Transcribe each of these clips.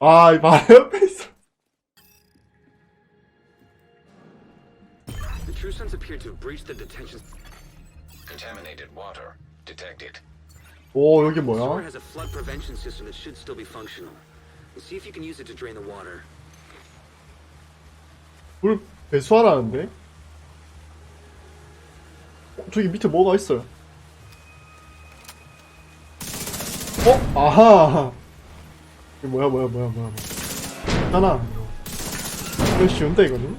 아, 이 바로 옆에 있어. The True Sons appear to have breached the detention. Contaminated water detected. 오, 여기 Sewer 뭐야? has a flood prevention system that should still be functional. We'll see if you can use it to drain the water. 물 배수하라는데? 어, 저기 밑에 뭐가 있어요. 어? 아하! 이거 뭐야, 뭐야, 뭐야, 뭐야, 뭐야. 있잖아, 이거. 쉬운데, 이거는?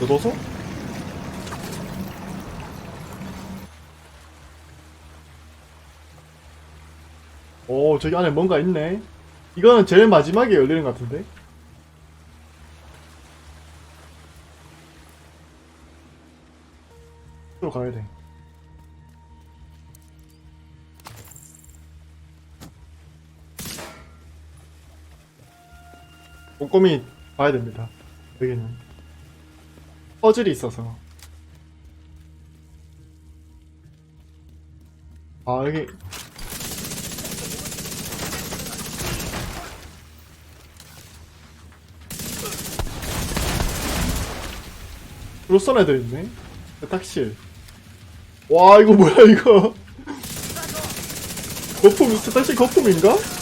교도소? 오, 저기 안에 뭔가 있네. 이거는 제일 마지막에 열리는 것 같은데? 으로 가야 돼. 꼼꼼히 봐야 됩니다. 여기는. 퍼즐이 있어서. 아, 여기. 로선 애들 있네. 세탁실. 와, 이거 뭐야, 이거. 거품, 세탁실 거품인가?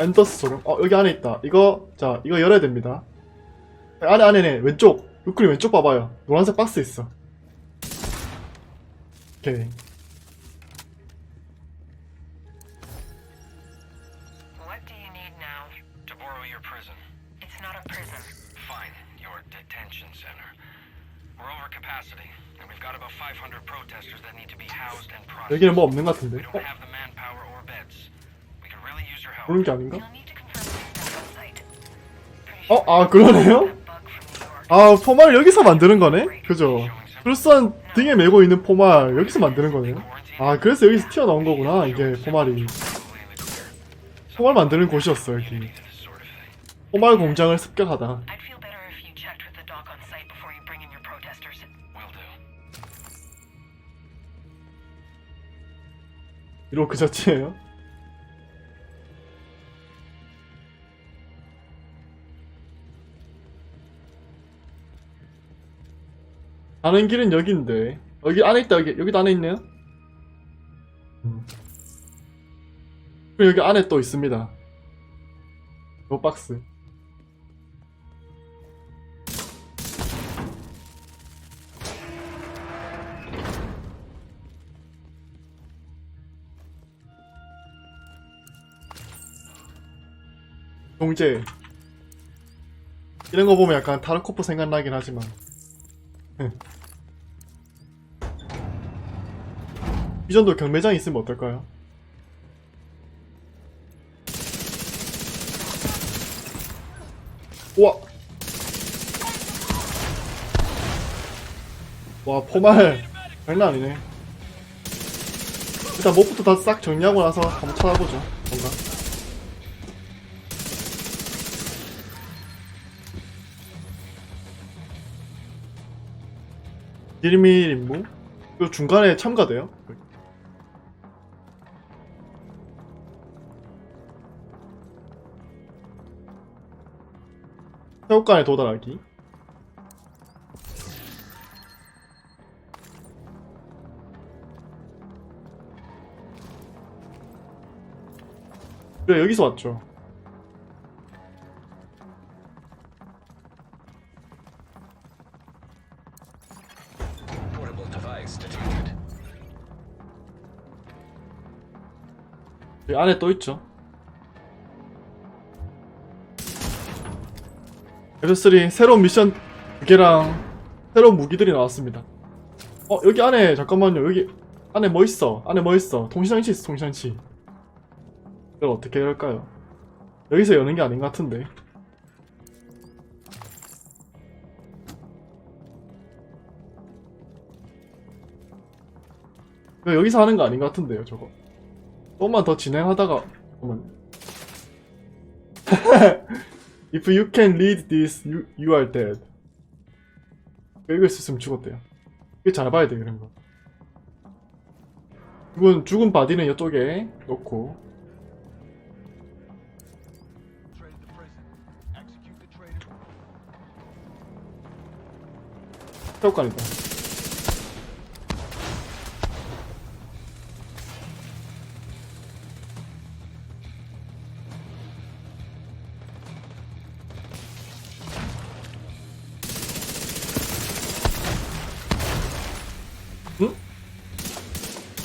앤더스 소름. 어, 여기 안에 있다. 이거, 자, 이거 열어야 됩니다. 안에, 안에네. 왼쪽. 루크리 왼쪽 봐봐요. 노란색 박스 있어. 오케이. 여기는 뭐 없는 것 같은데. 어? 그런 게 아닌가? 어, 아, 그러네요? 아, 포말 여기서 만드는 거네? 그죠? 불산 등에 메고 있는 포말 여기서 만드는 거네요? 아, 그래서 여기서 튀어나온 거구나, 이게 포말이. 포말 만드는 곳이었어, 여기. 포말 공장을 습격하다. 이러고 그 자체예요? 가는 길은 여기인데 여기 안에 있다 여기 여기도 안에 있네요. 음. 그리고 여기 안에 또 있습니다. 요 박스. 동재 이런 거 보면 약간 타르코프 생각나긴 하지만. 이 정도 경매장 있으면 어떨까요? 우와. 와 포말 장난 아니네. 일단 몹부터 다 싹 정리하고 나서 한번 찾아보죠 뭔가 일밀 임무? 이거 중간에 첨가돼요? 새우간에 도달하기 그래 여기서 왔죠 여기 안에 또 있죠. F3 새로운 미션 두 개랑 새로운 무기들이 나왔습니다. 어 여기 안에 잠깐만요. 여기 안에 뭐 있어? 안에 뭐 있어? 통신장치 있어 통신장치. 이걸 어떻게 열까요? 여기서 여는 게 아닌 것 같은데. 여기서 하는 거 아닌 것 같은데요 저거 조금만 더 진행하다가 잠깐만 If you can read this, you, you are dead. 읽을 수 있으면 죽었대요. 이게 잘 봐야 돼, 이런 거. 죽은, 죽은 바디는 이쪽에 놓고. 체육관이다.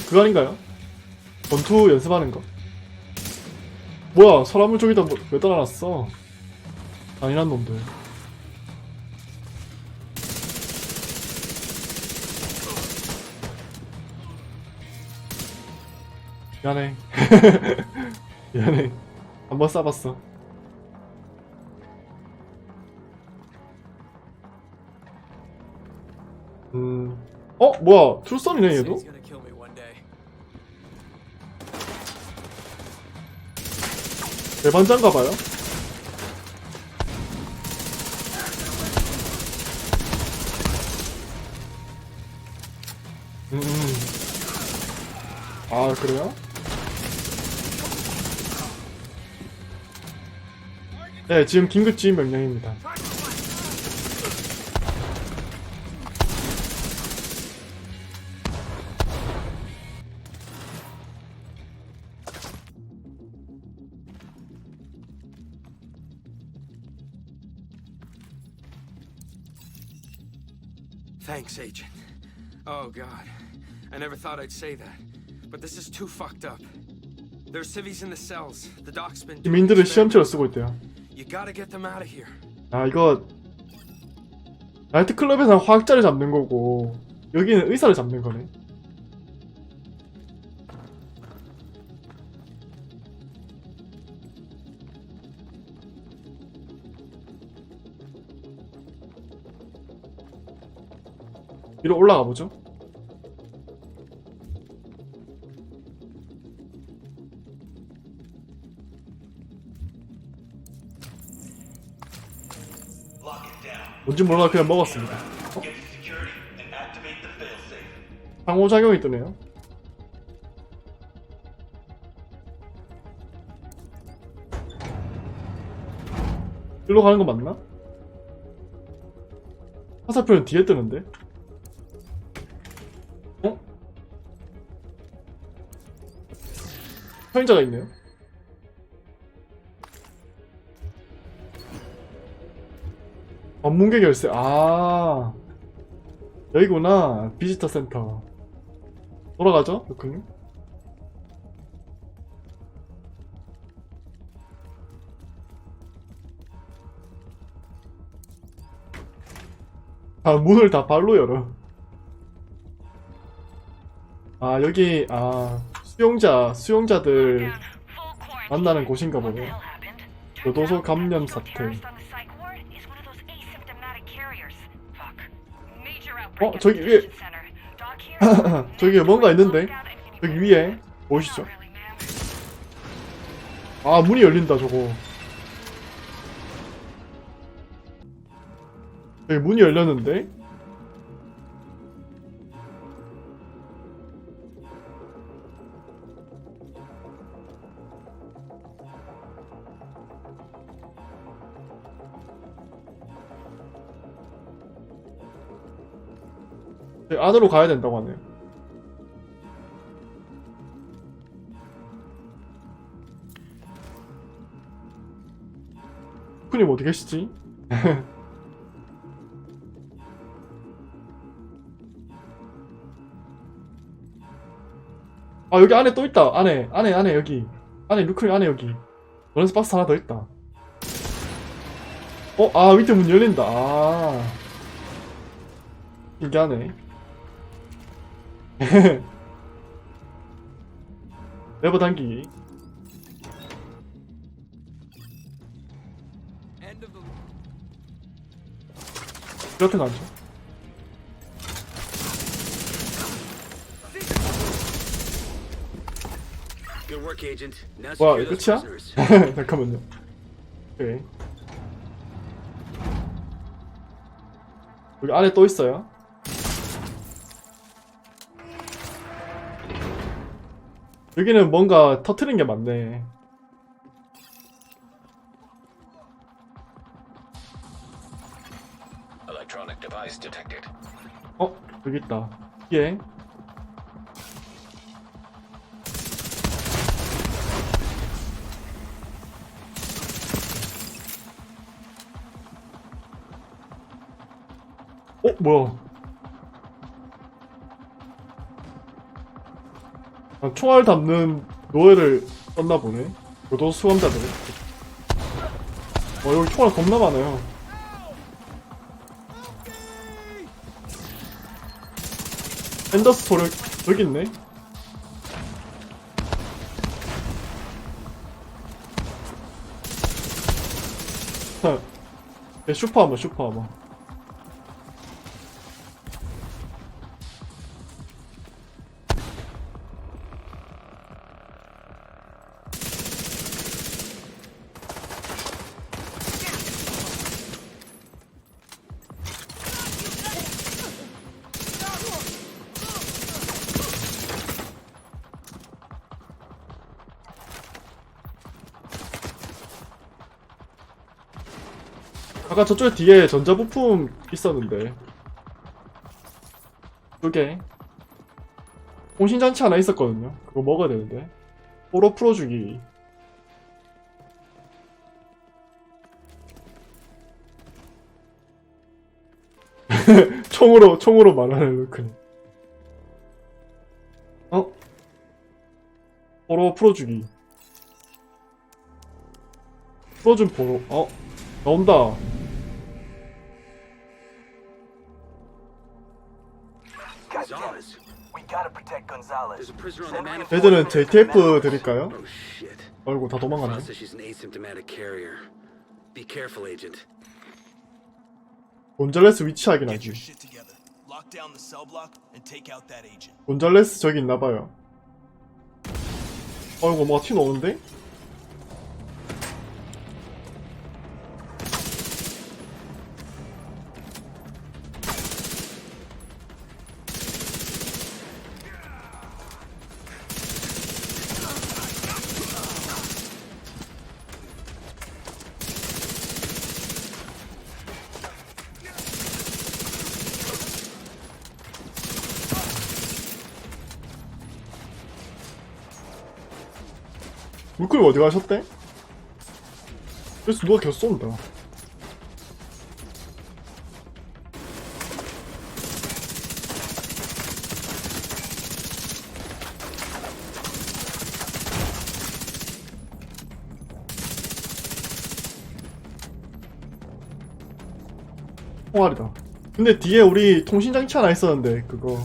그거 아닌가요? 전투 연습하는 거? 뭐야, 사람을 저기다 뭐, 왜 따라놨어? 잔인한 놈들. 미안해. 미안해. 한번 쏴봤어. 음. 어? 뭐야? 트루썬이네, 얘도? 대반장가봐요. 음, 음. 아, 그래요? 네, 지금 긴급 지휘 명령입니다. Thanks, Agent. Oh, God. I never thought I'd say that. But this is too fucked up. There are civvies in the cells. The doc's been. experiments. 시험체로 쓰고 있대요. You gotta get them out of here. 아, 이거 나이트클럽에서는 화학자를 잡는 거고 여기는 의사를 잡는 거네. 위로 올라가 보죠. 뭔지 몰라 그냥 먹었습니다. 상호작용이 뜨네요. 일로 가는 거 맞나? 화살표는 뒤에 뜨는데? 사용자가 있네요. 전문객 열쇠, 아. 여기구나. 비지터 센터. 돌아가죠, 루크님? 아, 문을 다 발로 열어. 아, 여기, 아, 수용자, 수용자들. 만나는 곳인가 보네. 교도소 감염 사태. 어, 저기 위에-. 저기 뭔가 있는데? 여기 위에 보이시죠? 아 문이 열린다 저거 여기 문이 열렸는데? 여기 안으로 가야 된다고 하네요. 쿠님 어디 계시지? 아 여기 안에 또 있다. 안에 안에 안에 여기. 안에 루크님 안에 여기. 노란색 박스 하나 더 있다. 어? 아 밑에 문 열린다. 아. 신기하네 레버 당기기 그렇다고 안 쳐? 와 이거 끝이야? 잠깐만요 오케이. 여기 안에 또 있어요 여기는 뭔가 터트린 게 많네. 어, 여기 있다. 예. 어, 뭐야? 총알 담는 노예를 썼나 보네. 교도 수감자들. 어, 여기 총알 겁나 많아요. 앤더스 소를 여기 있네. 하, 네, 슈퍼하머 슈퍼하머. 아까 저쪽에 뒤에 전자부품 있었는데. 이게 공신장치 하나 있었거든요. 그거 먹어야 되는데. 포로 풀어주기. 총으로 총으로 말하는 루크니 어? 포로 풀어주기. 풀어준 포로 어? 나온다 얘들은 JTF 드릴까요? Oh shit. 아이고 다 도망가네 Agent. 곤잘레스 위치 that agent. 곤잘레스 저기 있나봐요 아이고 뭐가 튀어나오는데? 어디 가셨대? 그래서 누가 계속 쏜다 총알이다 근데 뒤에 우리 통신장치 하나 있었는데 그거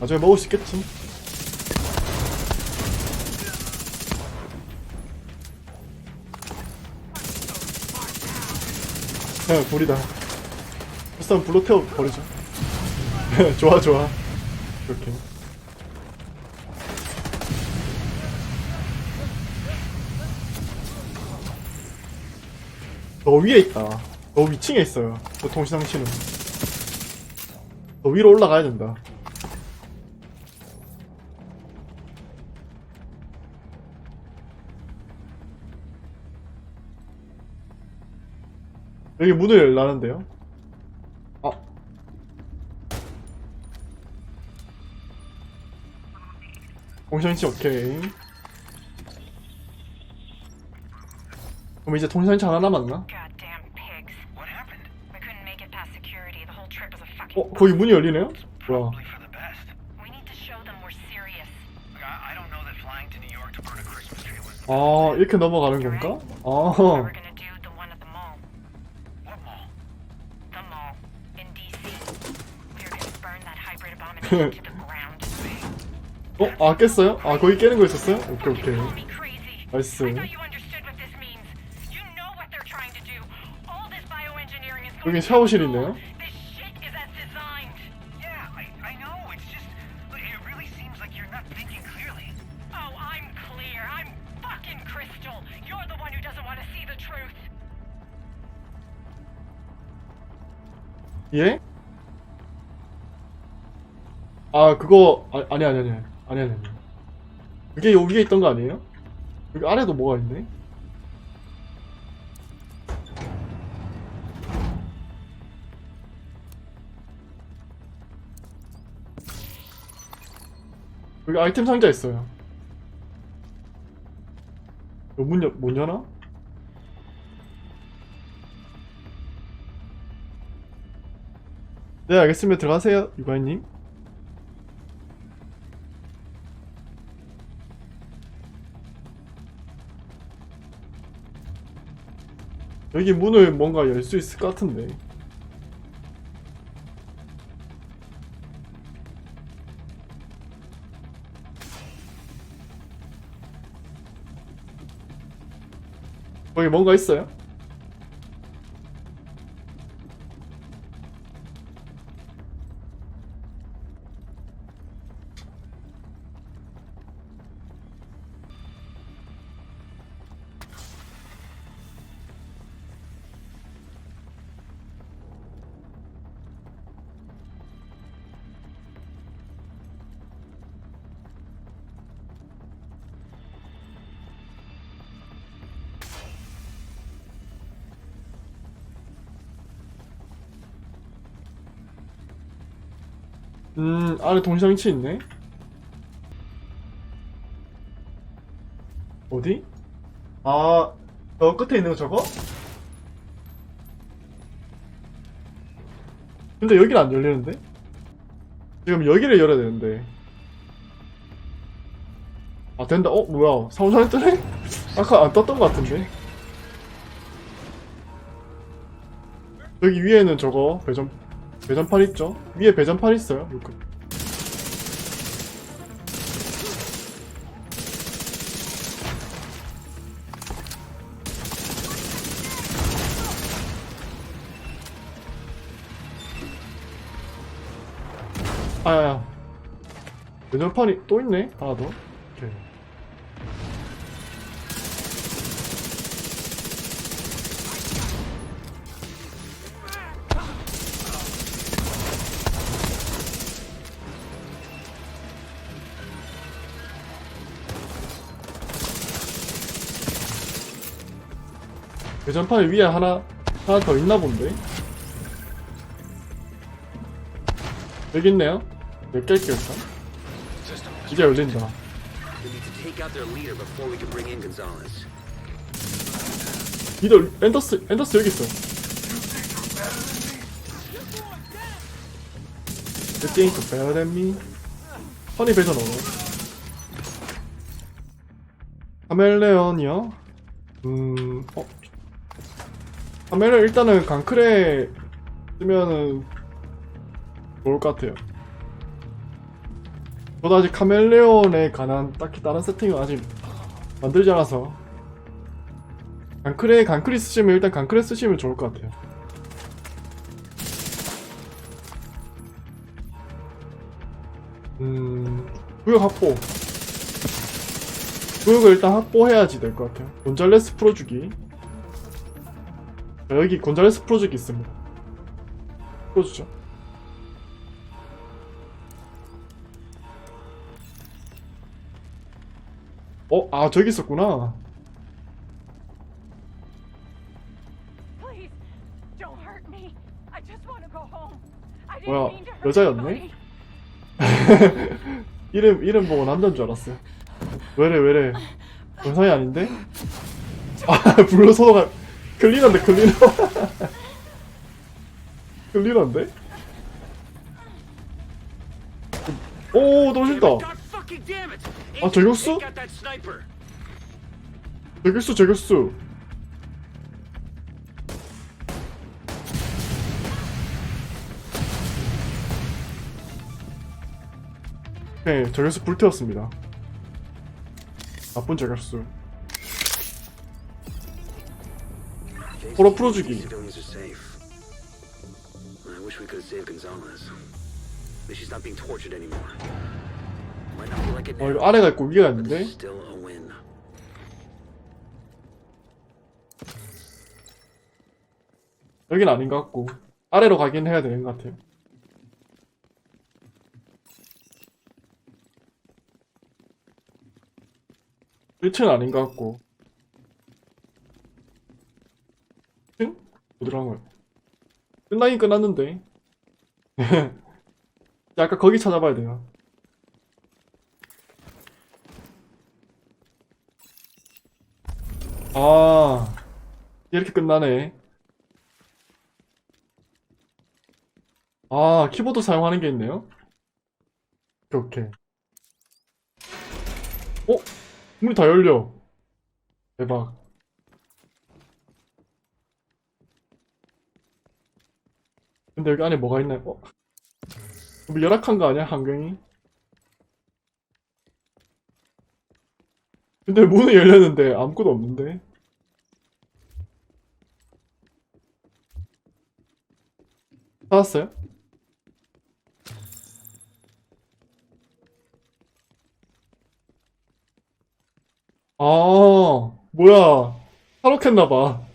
나중에 먹을 수 있겠지? 그냥 불이다. 일단 불로 태워 버리자. 좋아 좋아. 이렇게. 너 위에 있다. 너 위층에 있어요. 저 통신장치는. 너 위로 올라가야 된다. 여기 문을 열라는데요? 아. 통신장치 오케이. 그럼 이제 통신장치 하나 남았나? 어, 거기 문이 열리네요? 뭐야. 아, 이렇게 넘어가는 건가? 아. 어, 아, 깼어요? 아, 거기 깨는 거 있었어요? 오케이, 오케이. 나이스. 여기 샤워실. 있네요. Oh. 예? 아 그거 아, 아니 아니 아니 아니 아니 아니 그게 여기에 있던 거 아니에요? 여기 아래도 뭐가 있네? 여기 아이템 상자 있어요. 이거 문, 여, 못 여나? 네, 알겠습니다. 들어가세요, 유관님. 여기 문을 뭔가 열 수 있을 것 같은데. 거기 뭔가 있어요? 음, 안에 동시장치 있네. 어디? 아, 저 끝에 있는 거 저거? 근데 여기는 안 열리는데? 지금 여기를 열어야 되는데. 아, 된다. 어, 뭐야. 사무장이 뜨네? 아까 안 떴던 것 같은데. 여기 위에는 저거, 배전, 배전판 있죠? 위에 배전판 있어요. 여기. 아야야. 배전판이 또 있네? 하나 더. 전판이 위에 하나 하나 더 있나 본데? 여기 있네요. 몇 개일게요 일단. 이제 열린다. 리더 앤더스 앤더스 여기 있어. The thing to better than me. 허니 배전 오네. 카멜레온이요? 음, 어? 카멜레온 일단은 강크레 쓰면은 좋을 것 같아요. 저도 아직 카멜레온에 관한 딱히 다른 세팅은 아직 만들지 않아서 강크레 강크리 쓰시면 일단 강크레 쓰시면 좋을 것 같아요. 음 구역 확보. 구역을 일단 확보해야지 될 것 같아요. 곤잘레스 풀어주기. 자, 여기 곤잘레스 풀어주기 있습니다. 풀어주죠. 어, 아 저기 있었구나. 뭐야, 여자였네? 이름 이름 보고 남자인 줄 알았어 요. 왜래 왜래 영상이 아닌데? 아 블루 소가 클리너인데 클리너 클리너인데? 오 it! 아 저격수? 저격수 저격수. 네 저격수 불태웠습니다. 나쁜 저격수. Like it 어 이거 아래가 있고 위가 있는데. 여긴 아닌 것 같고 아래로 가긴 해야 되는 것 같아요. 끝은 아닌 것 같고. 거야? 끝나긴 끝났는데. 아까 거기 찾아봐야 돼요. 아, 이렇게 끝나네. 아, 키보드 사용하는 게 있네요? 오케이, 오케이. 어? 문이 다 열려. 대박. 근데 여기 안에 뭐가 있나요? 어? 뭐 열악한 거 아니야, 환경이? 근데 문은 열렸는데 아무것도 없는데? 찾았어요? 아, 뭐야. 탈옥했나봐.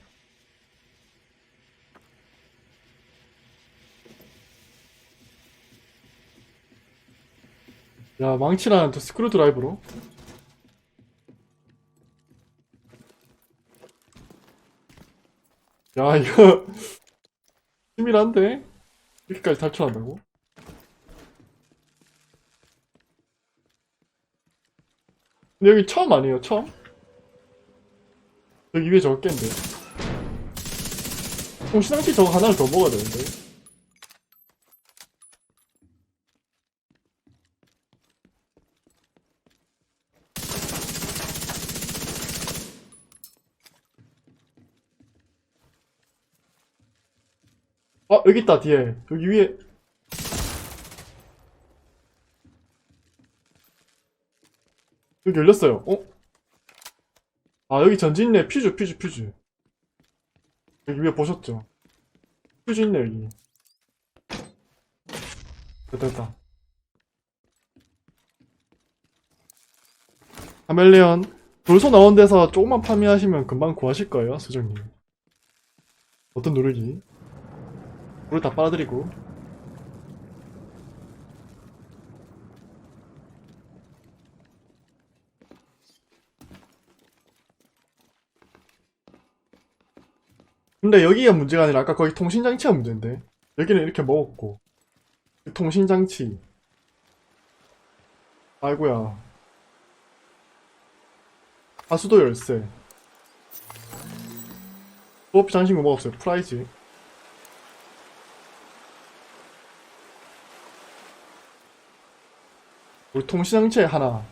야, 망치랑 저 스크류 드라이브로. 야, 이거. 치밀한데? 이렇게까지 탈출한다고? 근데 여기 처음 아니에요, 처음? 여기 위에 저거 깬데. 통신항치 저거 하나를 더 먹어야 되는데. 아, 여기 있다, 뒤에. 여기 위에. 여기 열렸어요. 어? 아, 여기 전지 있네. 퓨즈, 퓨즈, 퓨즈. 여기 위에 보셨죠? 퓨즈 있네, 여기. 됐다, 됐다. 카멜레온. 돌소 나온 데서 조금만 파밍하시면 금방 구하실 거예요, 수정님. 어떤 누르기? 물을 다 빨아들이고. 근데 여기가 문제가 아니라 아까 거기 통신장치가 문제인데. 여기는 이렇게 먹었고. 통신장치. 아이고야. 하수도 열쇠. 수업 장신구 먹었어요. 프라이즈 우리 통신장치 하나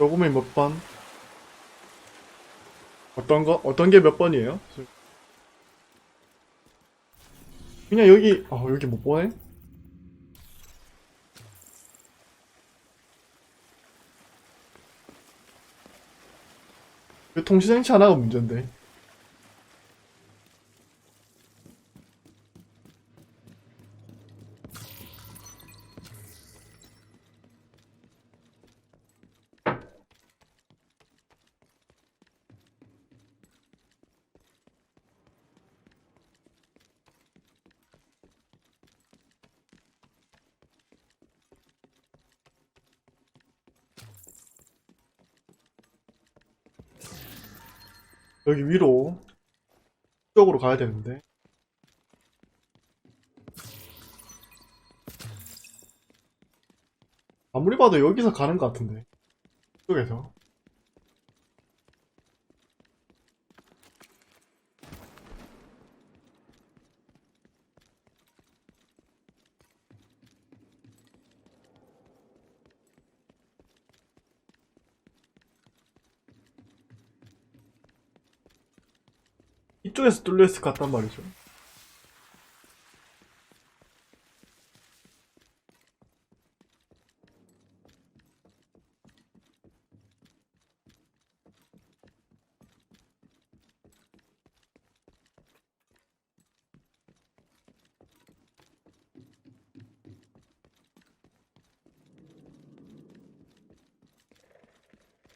요금이 몇 번? 어떤 거? 어떤 게 몇 번이에요? 그냥 여기, 아, 여기 못 보네? 그 통신장치 하나가 문제인데. 여기 위로 쪽으로 가야 되는데. 아무리 봐도 여기서 가는 것 같은데. 쪽에서 이쪽에서 뚫려있을 것 같단 말이죠.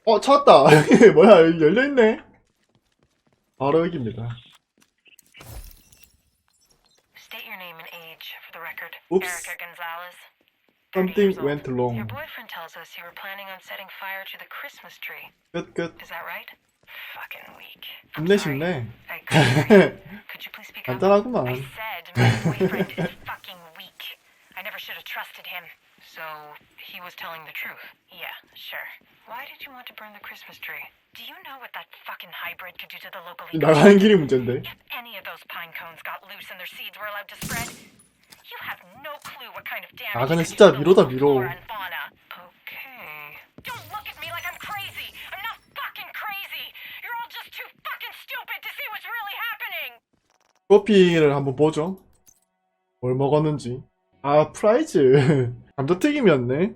어 찾았다. 뭐야 열려있네. 바로 여기입니다. Something years old. went wrong. Your boyfriend tells us you were planning on setting fire to the Christmas tree. 끝, 끝. Is that right? Fucking weak. I'm sorry. 힘내쉽네. I couldn't hear you. Could you please speak up? I 간단하구만. said my boyfriend is fucking weak. I never should have trusted him. So he was telling the truth. Yeah, sure. Why did you want to burn the Christmas tree? Do you know what that fucking hybrid could do to the local 나가는 길이 문제인데. If any of those pine cones got loose and their seeds were allowed to spread, 아, 근데 진짜 미로다, 미로. 커피를 한번 보죠. 뭘 먹었는지. 아, 프라이즈. 감자튀김이었네.